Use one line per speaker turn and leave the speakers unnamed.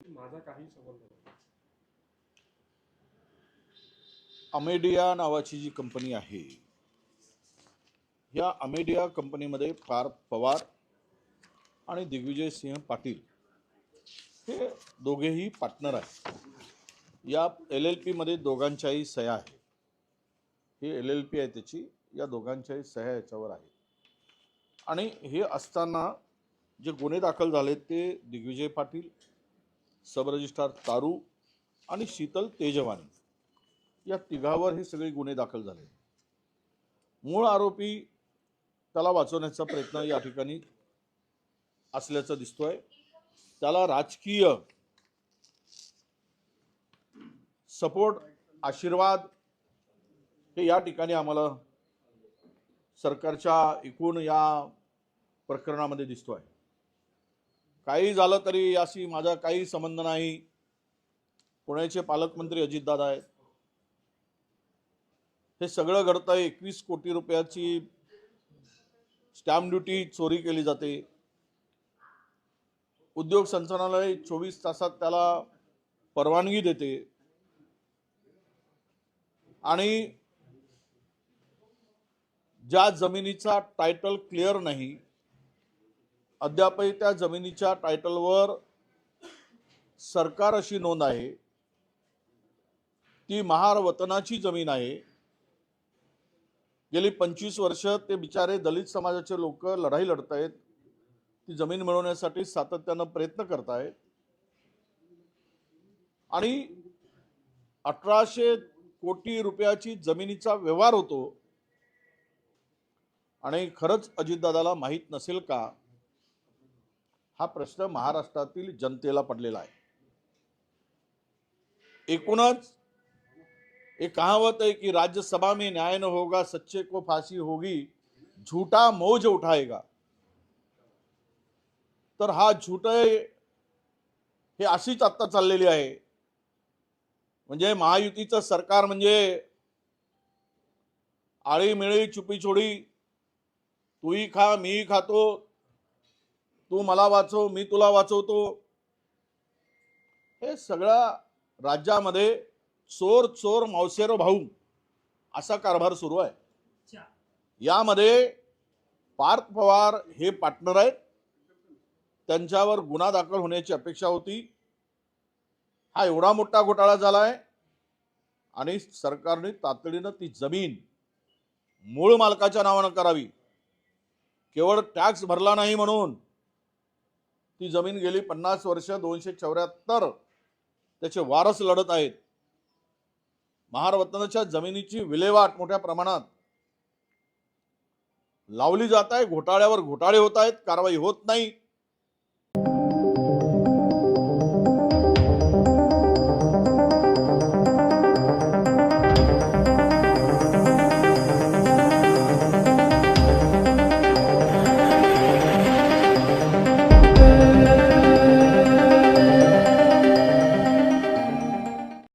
माझा काही संबंध नाही.
अमेडिया नावाची जी कंपनी आहे या अमेडिया कंपनीमध्ये पार पवार आणि दिग्विजय सिंह पाटील हे दोघेही पार्टनर आहेत. या एल एल पीमध्ये दोघांच्याही सह्या आहे ही एल एल पी आहे त्याची या दोघांच्याही सह्या याच्यावर आहे आणि हे असताना जे गुन्हे दाखल झाले ते दिग्विजय पाटील सब रजिस्ट्रार तारू आणि शीतल तेजवानी या तिघावर हे सगळे गुन्हे दाखल झाले. मूळ आरोपी त्याला वाचवण्याचा प्रयत्न या ठिकाणी असल्याचं दिसतोय. त्याला राजकीय सपोर्ट आशीर्वाद हे या ठिकाणी आम्हाला सरकारच्या एकूण या प्रकरणामध्ये दिसतो आहे काही झालं तरी याशी माझा काही संबंध नाही. पुण्याचे पालकमंत्री अजितदादा आहेत. हे सगळं घडतंय एकवीस कोटी रुपयाची स्टॅम्प ड्युटी चोरी केली जाते. उद्योग संचालनालय चोवीस तासात त्याला परवानगी देते. आणि ज्या जमिनीचा टायटल क्लिअर नाही अद्यापही त्या जमिनीच्या टायटलवर सरकार अशी नोंद आहे. ती महार वतनाची जमीन आहे. गेली पंचवीस वर्ष ते बिचारे दलित समाजाचे लोक लढाई लढत आहेत ती जमीन मिळवण्यासाठी सातत्यानं प्रयत्न करत आहेत आणि अठराशे कोटी रुपयाची जमिनीचा व्यवहार होतो. आणि खरंच अजितदादाला माहीत नसेल का? हा प्रश्न महाराष्ट्रातील जनतेला पडलेला आहे. एकूणच एक कहावत है कि राज्यसभा में न्याय न होगा सच्चे को फांसी होगी झूठा मौज उठाएगा. तर हा झूट हे अशीच आत्ता चाललेली आहे. म्हणजे महायुतीचं सरकार म्हणजे आळीमिळी चुपीचोडी तूही खा मीही खातो तू मला वाचव मी तुला वाचवतो. हे सगळ्या राज्यामध्ये चोर चोर मावसेर भाऊ असा कारभार सुरू आहे. यामध्ये पार्थ पवार हे पार्टनर आहेत. त्यांच्यावर गुन्हा दाखल होण्याची अपेक्षा होती. हा एवढा मोठा घोटाळा झालाय आणि सरकारने तातडीनं ती जमीन मूळ मालकाच्या नावानं करावी. केवळ टॅक्स भरला नाही म्हणून ती जमीन गेली पन्नास वर्ष दोनशे चौऱ्याहत्तर. त्याचे वारस लढत आहेत. महारवतनाच्या जमिनीची विल्हेवाट मोठ्या प्रमाणात लावली जात आहे. घोटाळ्यावर घोटाळे होत आहेत. कारवाई होत नाही.